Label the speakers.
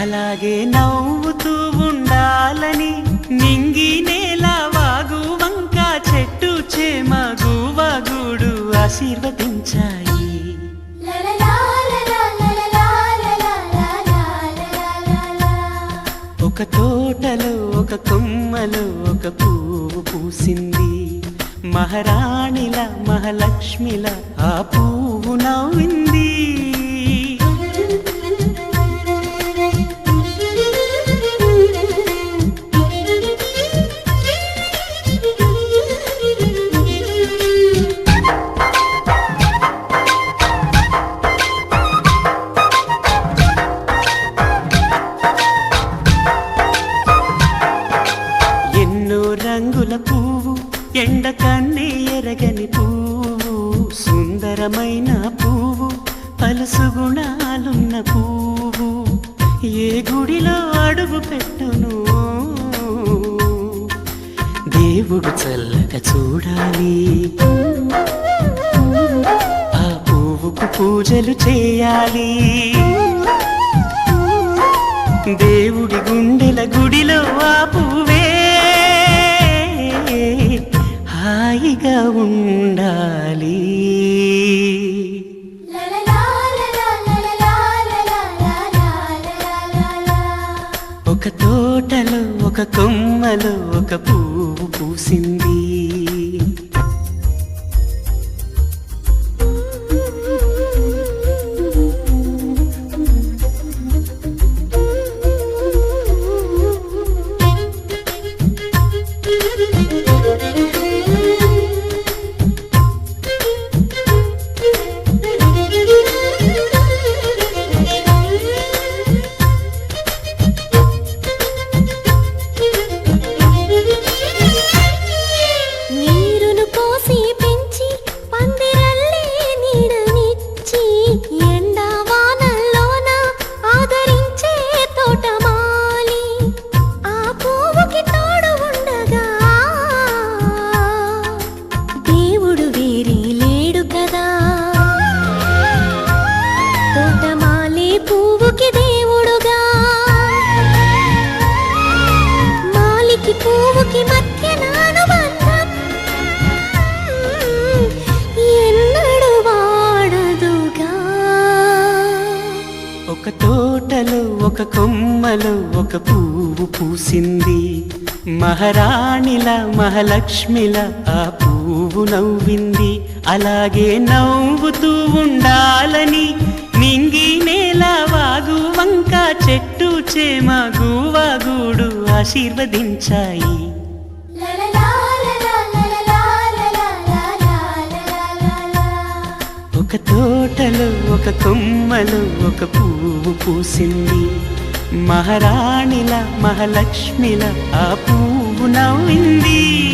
Speaker 1: అలాగే నవ్వుతూ ఉండాలని నింగి నేల వాగు వంక చెట్టు చేమ గువగుడు ఆశీర్వదించాయి. ఒక తోటలో ఒక కొమ్మలో ఒక పువ్వు పూసింది. మహారాణిల మహాలక్ష్మిల ఆ పువ్వు నవ్వింది. సుందరమైన పువ్వు పలుసు గుణాలున్న పువ్వు. ఏ గుడిలో అడుగు పెట్టును? దేవుడు చల్లగా చూడాలి. ఆ పువ్వుకు పూజలు చేయాలి. దేవుడి గుండెల గుడిలో ఆ పువ్వే హాయిగా ఉండాలి. ఒక కొమ్మలో ఒక పువ్వు పూసింది. కొమ్మలో ఒక పువ్వు పూసింది. మహారాణిల మహాలక్ష్మిల ఆ పువ్వు నవ్వింది. అలాగే నవ్వుతూ ఉండాలని నింగి నేల వాగు వంక చెట్టు చేమ వాగుడు ఆశీర్వదించాయి. ఒక తోటలో ఒక కొమ్మలో ఒక పువ్వు పూసింది. మహారాణిల మహాలక్ష్మిల ఆ పువ్వు నవ్వింది.